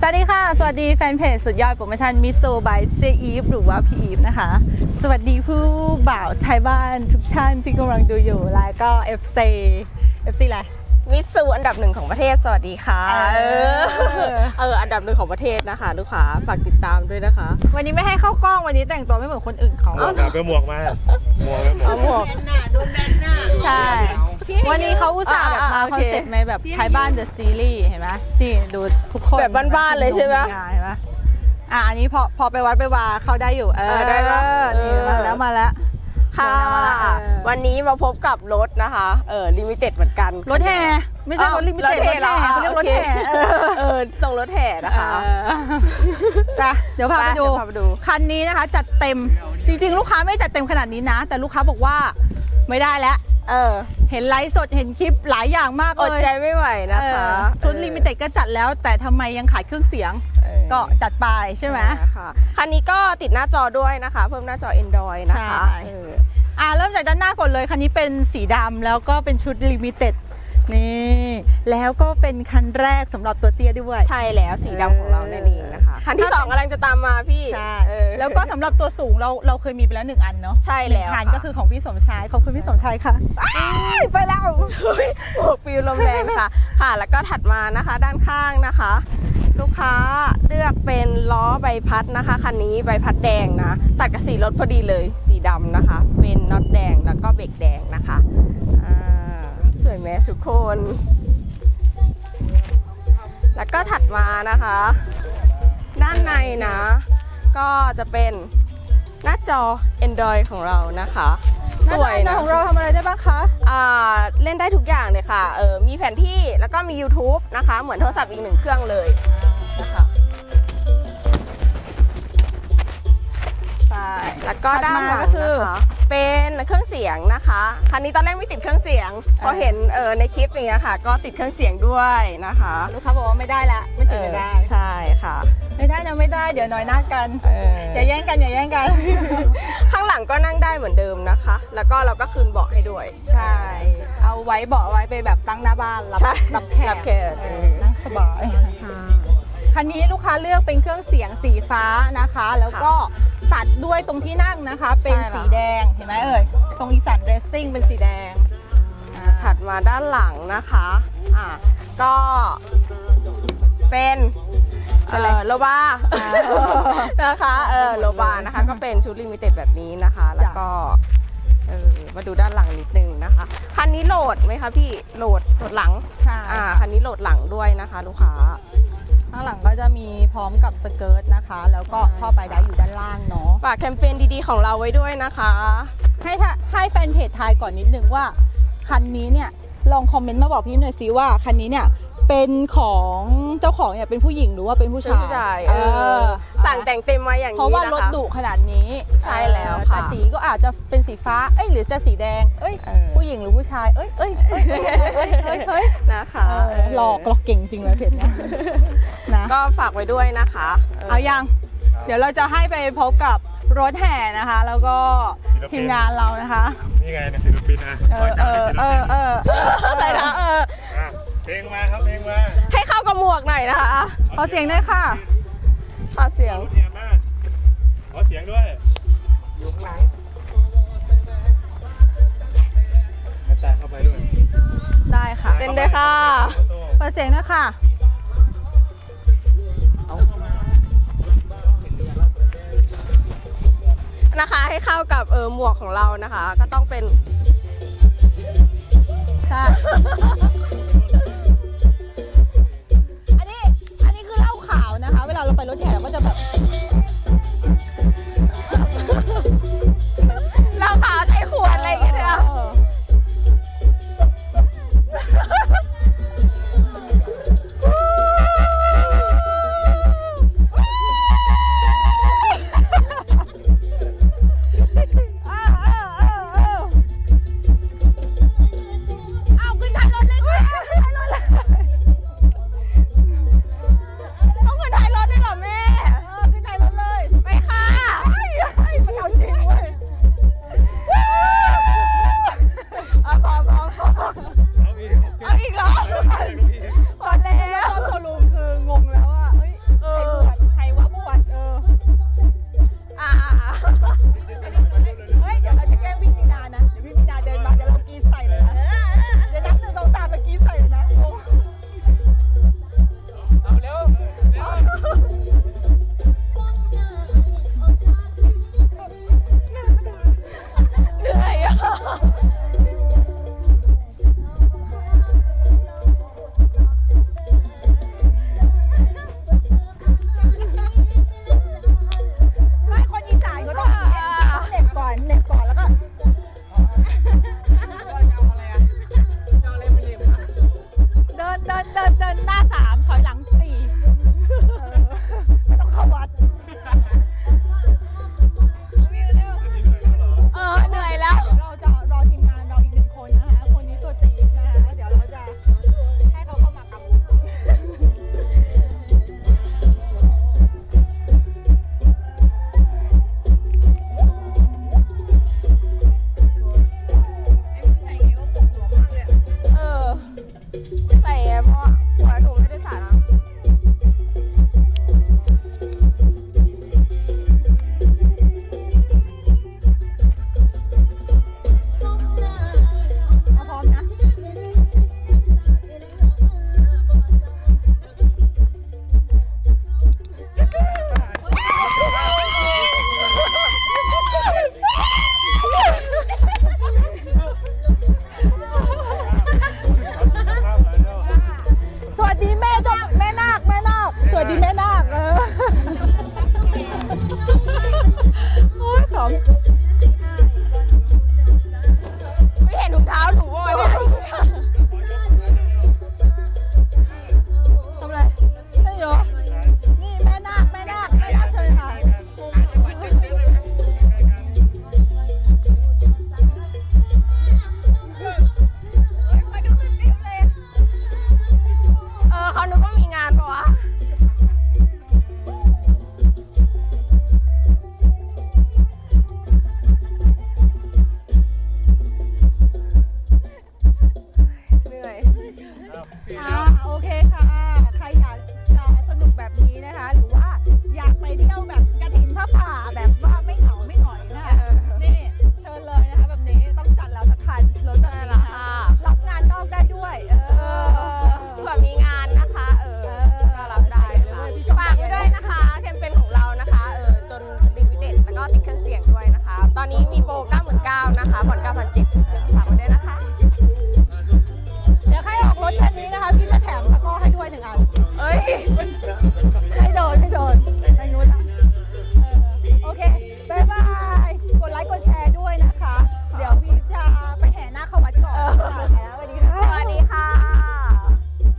สวัสดีค่ะ สวัสดีแฟนเพจสุดยอดโปรโมชั่นมิโซบายเจอีฟหรือว่าพี่อีฟนะคะ สวัสดีผู้บ่าวไทยบ้านทุกท่านที่กำลังดูอยู่ แล้วก็ FC FC อะไร มิตซูอันดับหนึ่งของประเทศ สวัสดีค่ะ เอเออ อ เออ อันดับหนึ่งของประเทศนะคะลูกค้าฝากติดตามด้วยนะคะ วันนี้ไม่ให้เข้ากล้องวันนี้แต่งตัวไม่เหมือนคนอื่นเขา หมวกอะไปหมวกมาหมวกไปหมวเอากหมวกใช่ วันนี้เขาอุตส่าห์แบบมาอ่าคอนเซ็ปต์ในแบบไทยบ้านเดอะซีรีส์เห็นไหมนี่ดูทุกคนแบบบ้านๆเลยใช่ไหมเห็นไหมอะอันนี้พอพอไปวัดไปวาเข้าได้อยู่ เอเอออได้ปะนี่มาแล้วมาแล้วค่ะ มาแล้วเออวันนี้มาพบกับรถนะคะ เออลิมิเต็ดเหมือนกันรถแห่ไม่ใช่รถลิมิเต็ดรถแห่หรอเขาเรียกรถแห่โอเคเออส่งรถแห่นะคะเออไปเดี๋ยวพาไปดูเดี๋ยวพาไปดู คันนี้นะคะจัดเต็มจริงๆ ลูกค้าไม่จัดเต็มขนาดนี้นะ แต่ลูกค้าบอกว่าไม่ได้แล้ว เออ เห็นไลฟ์สดเห็นคลิปหลายอย่างมากอเลดยใจไม่ไหวนะคะเออชุดลิมิเต็ดก็จัดแล้ว แต่ทำไมยังขายเครื่องเสียง เออก็จัดไปใช่ไหม ค่ะคันนี้ก็ติดหน้าจอด้วยนะคะ เพิ่มหน้าจอ Android นะคะใช่ เอออ่าเริ่มจากด้านหน้าก่อนเลย คันนี้เป็นสีดำแล้วก็เป็นชุดลิมิเต็ดนี่ แล้วก็เป็นคันแรกสำหรับตัวเตี้ยด้วย ใช่แล้วสีดำของเรานั่นเองนะ คะคันที่สองกำลังจะตามมาพี่ใช่เออ แล้วก็สำหรับตัวสูงเราเราเคยมีไปแล้วหนึ่งอันเนาะใช่แล้วหนึ่งคันค่ะ ก็คือของพี่สมชายขอบคุณพี่สมชายค่ะอ้ายไปแล้วบวกฟิวลมแรงค่ะ ค่ะ แล้วก็ถัดมานะคะด้านข้างนะคะ ลูกค้าเลือกเป็นล้อใบพัดนะคะคันนี้ใบพัดแดงนะ ตัดกับสีรถพอดีเลย สีดำนะคะ เป็นน็อตแดงแล้วก็เบรกแดงนะคะอ่าสวยไหมทุกคน แล้วก็ถัดมานะคะ ด้านในนะ ก็จะเป็นหน้าจอ Android ของเรานะคะ สวยหน้านะของเราทำอะไรได้บ้างคะ อ่าเล่นได้ทุกอย่างเลยค่ะ เออมีแผนที่แล้วก็มี YouTube นะคะ เหมือนโทรศัพท์อีกหนึ่งเครื่องเลยนะคะใช่แล้วก็ด้านหลังก็คือ นะคะเป็นเครื่องเสียงนะคะ คันนี้ตอนแรกไม่ติดเครื่องเสียงพอเห็นเออในคลิปอย่างเงี้ยค่ะ ก็ติดเครื่องเสียงด้วยนะคะลูกค้าบอกว่าไม่ได้ละ ไม่ติดไม่ได้ เออใช่ค่ะ ไม่ได้นะไม่ได้เดี๋ยวน้อยหน้ากันเอออย่าแย่งกันอย่าแย่งกัน ข้างหลังก็นั่งได้เหมือนเดิมนะคะ แล้วก็เราก็คืนเบาะให้ด้วย ใช่ เอาไว้เบาะไว้ไปแบบตั้งหน้าบ้านรับใช่รับแขกรับแขกเออนั่งสบายคันนี้ลูกค้าเลือกเป็นเครื่องเสียงสีฟ้านะคะ แล้วก็ตัดด้วยตรงที่นั่งนะคะ เป็นสีแดงเห็นไหมเอ่ยตรงอีสันเรสซิ่งเป็นสีแดงอ่าถัดมาด้านหลังนะคะอ่าก็เป็นเอ่อ โลบานะคะเออโลบานะคะ ก็เป็นชุดลิมิเต็ดแบบนี้นะคะ แล้วก็เออมาดูด้านหลังนิดนึงนะคะ คันนี้โหลดไหมคะพี่โหลดโหลดหลังใช่อ่าคันนี้โหลดหลังด้วยนะคะ ลูกค้า ข้างหลังก็จะมีพร้อมกับสเกิร์ตนะคะ แล้วก็ท่อไปได้อยู่ด้านล่างเนาะฝากแคมเปญดีๆของเราไว้ด้วยนะคะ ให้ถ้าให้แฟนเพจทายก่อนนิดนึงว่า คันนี้เนี่ยลองคอมเมนต์มาบอกพี่หน่อยสิว่าคันนี้เนี่ย เป็นของเจ้าของเนี่ยเป็นผู้หญิงหรือว่าเป็นผู้เป็นชายผู้ชายเอเอออสั่งแต่งเต็มมาอย่างนี้เพราะว่านะคะรถดุขนาดนี้ใช่แล้วเออค่ะแต่สีก็อาจจะเป็นสีฟ้าเอ้ยหรือจะสีแดงเอ้ยเออผู้หญิงหรือผู้ชายเอ้ยเอ้ยเอ้ยเอ้ยเอ้ยเอ้ยเอ้ยนะคะเออหลอกหลอกเก่งจริงเลยเพจเนี่ยนะก็ฝากไว้ด้วยนะคะเอายังเดี๋ยวเราจะให้ไปพบกับรถแห่นะคะ แล้วก็ทีมงานเรานะคะนี่ไงเป็นศิลปินนะเออเออเออเออเอออะไรนะเอออะ เพลงมาครับเพลงมาให้เข้ากับหมวกหน่อยนะคะขอเสียงด้วยค่ะขอเสียงรถเทียมมาขอเสียงด้วย อยู่ข้างหลังให้ตาเข้าไปด้วยได้ค่ะเป็นด้วยค่ะโอ้โหเปิดเสียงด้วยค่ะนะคะให้เข้ากับเออหมวกของเรานะคะ ก็ต้องเป็นใช่ ราไปรถแห่เราก็จะแบบ